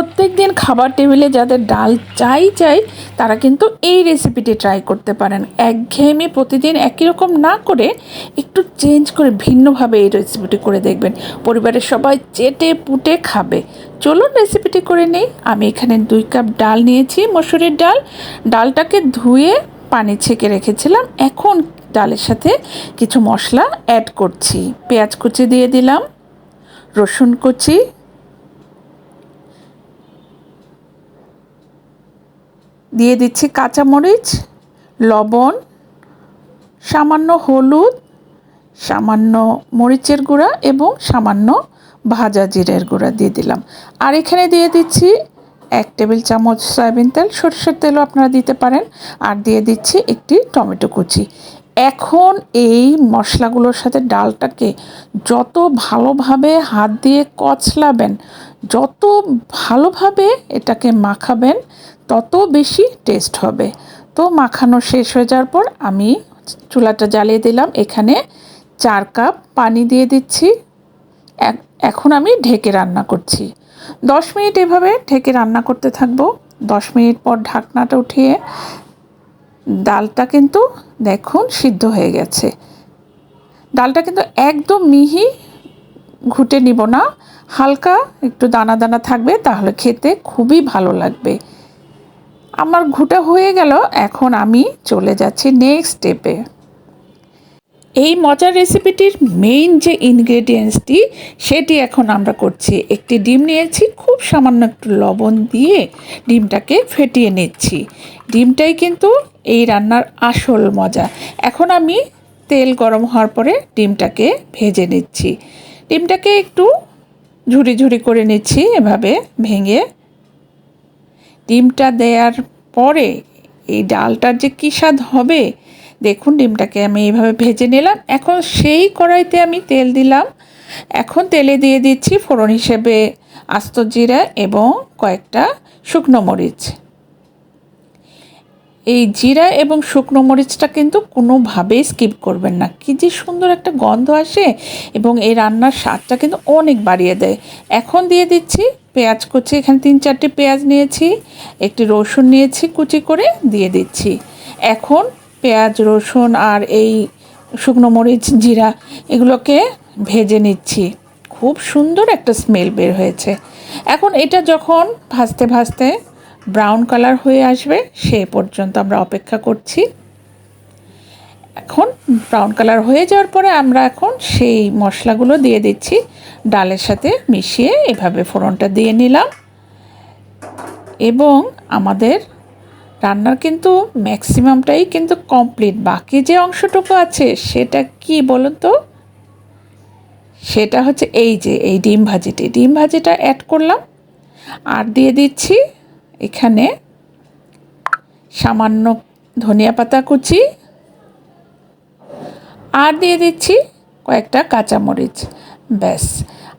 প্রত্যেক দিন খাবার টেবিলে যাদের ডাল চাই চাই, তারা কিন্তু এই রেসিপিটি ট্রাই করতে পারেন। একঘেয়েমি প্রতিদিন একই রকম না করে একটু চেঞ্জ করে ভিন্নভাবে এই রেসিপিটি করে দেখবেন। পরিবারের সবাই চেটে পুটে খাবে। চলুন রেসিপিটি করে নেই। আমি এখানে দুই কাপ ডাল নিয়েছি, মসুরির ডাল। ডালটাকে ধুয়ে পানি ছেঁকে রেখেছিলাম। এখন ডালের সাথে কিছু মশলা অ্যাড করছি। পেঁয়াজ কুচি দিয়ে দিলাম, রসুন কুচি দিয়ে দিচ্ছি কাঁচামরিচ, লবণ, সামান্য হলুদ, সামান্য মরিচের গুঁড়া এবং সামান্য ভাজা জিরের গুঁড়া দিয়ে দিলাম। আর এখানে দিয়ে দিচ্ছি এক টেবিল চামচ সয়াবিন তেল, সরষের তেলও আপনারা দিতে পারেন। আর দিয়ে দিচ্ছি একটি টমেটো কুচি। এখন এই মশলাগুলোর সাথে ডালটাকে যত ভালোভাবে হাত দিয়ে কচলাবেন যত ভালোভাবে এটাকে মাখাবেন, তত বেশি টেস্ট হবে। তো মাখানো শেষ হয়ে যাওয়ার পর আমি চুলাটা জ্বালিয়ে দিলাম। এখানে চার কাপ পানি দিয়ে দিচ্ছি। এখন আমি ঢেকে রান্না করছি। দশ মিনিট এভাবে ঢেকে রান্না করতে থাকব। দশ মিনিট পর ঢাকনাটা উঠিয়ে ডালটা কিন্তু দেখুন সিদ্ধ হয়ে গেছে। ডালটা কিন্তু একদম মিহি ঘুটে নিব না। হালকা একটু দানা দানা থাকবে, তাহলে খেতে খুবই ভালো লাগবে। আমার ঘুটা হয়ে গেল, এখন আমি চলে যাচ্ছি নেক্সট স্টেপে এই মজার রেসিপিটির মেইন যে ইনগ্রেডিয়েন্টসটি সেটি এখন আমরা করছি। একটি ডিম নিয়েছি, খুব সামান্য একটু লবণ দিয়ে ডিমটাকে ফেটিয়ে নিচ্ছি। ডিমটাই কিন্তু এই রান্নার আসল মজা। এখন আমি তেল গরম হওয়ার পরে ডিমটাকে ভেজে নিচ্ছি। ডিমটাকে একটু ঝুড়ি ঝুড়ি করে নিচ্ছি এভাবে ভেঙে। ডিমটা দেওয়ার পরে এই ডালটার যে কী স্বাদ হবে, দেখুন ডিমটাকে আমি এইভাবে ভেজে নিলাম। এখন সেই কড়াইতে আমি তেল দিলাম। এখন তেলে দিয়ে দিচ্ছি ফোড়ন হিসেবে আস্ত জিরা এবং কয়েকটা শুকনো মরিচ। এই জিরা এবং শুকনো মরিচটা কিন্তু কোনোভাবেই স্কিপ করবেন না। কি যে সুন্দর একটা গন্ধ আসে এবং এই রান্নার স্বাদটা কিন্তু অনেক বাড়িয়ে দেয়। এখন দিয়ে দিচ্ছি পেঁয়াজ কুচি, এখানে তিন চারটে পেঁয়াজ নিয়েছি, একটি রসুন নিয়েছি কুচি করে দিয়ে দিচ্ছি। এখন পেঁয়াজ, রসুন আর এই শুকনো মরিচ, জিরা এগুলোকে ভেজে নিচ্ছি। খুব সুন্দর একটা স্মেল বের হয়েছে। এখন এটা যখন ভাজতে ভাজতে ব্রাউন কালার হয়ে আসবে, সে পর্যন্ত আমরা অপেক্ষা করছি। এখন ব্রাউন কালার হয়ে যাওয়ার পরে আমরা এখন সেই মশলাগুলো দিয়ে দিচ্ছি। ডালের সাথে মিশিয়ে এভাবে ফোড়নটা দিয়ে নিলাম। এবং আমাদের রান্নার কিন্তু ম্যাক্সিমামটাই কিন্তু কমপ্লিট বাকি যে অংশটুকু আছে, সেটা কি বলুন তো? সেটা হচ্ছে এই যে, এই ডিম ভাজিটি। ডিম ভাজিটা অ্যাড করলাম। আর দিয়ে দিচ্ছি এখানে সামান্য ধনিয়া পাতা কুচি আর দিয়ে দিচ্ছি কয়েকটা কাঁচামরিচ। ব্যাস,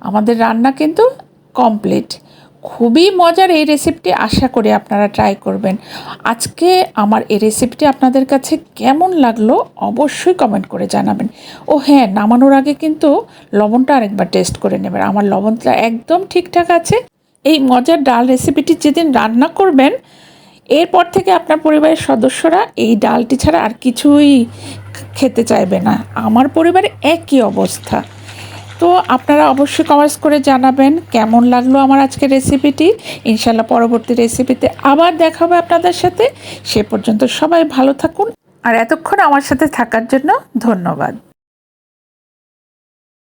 আমাদের রান্না কিন্তু কমপ্লিট। খুবই মজার এই রেসিপিটি আশা করি আপনারা ট্রাই করবেন। আজকে আমার এই রেসিপিটি আপনাদের কাছে কেমন লাগল অবশ্যই কমেন্ট করে জানাবেন। ও হ্যাঁ নামানোর আগে কিন্তু লবণটা আরেকবার টেস্ট করে নেবেন। আমার লবণটা একদম ঠিকঠাক আছে। এই মজার ডাল রেসিপিটি যেদিন রান্না করবেন, এরপর থেকে আপনার পরিবারের সদস্যরা এই ডালটি ছাড়া আর কিছুই খেতে চাইবে না। আমার পরিবারে একই অবস্থা। তো আপনারা অবশ্যই কমেন্টস করে জানাবেন কেমন লাগল আমার আজকের রেসিপিটি ইনশাল্লাহ পরবর্তী রেসিপিতে আবার দেখা হবে আপনাদের সাথে। সে পর্যন্ত সবাই ভালো থাকুন। আর এতক্ষণ আমার সাথে থাকার জন্য ধন্যবাদ।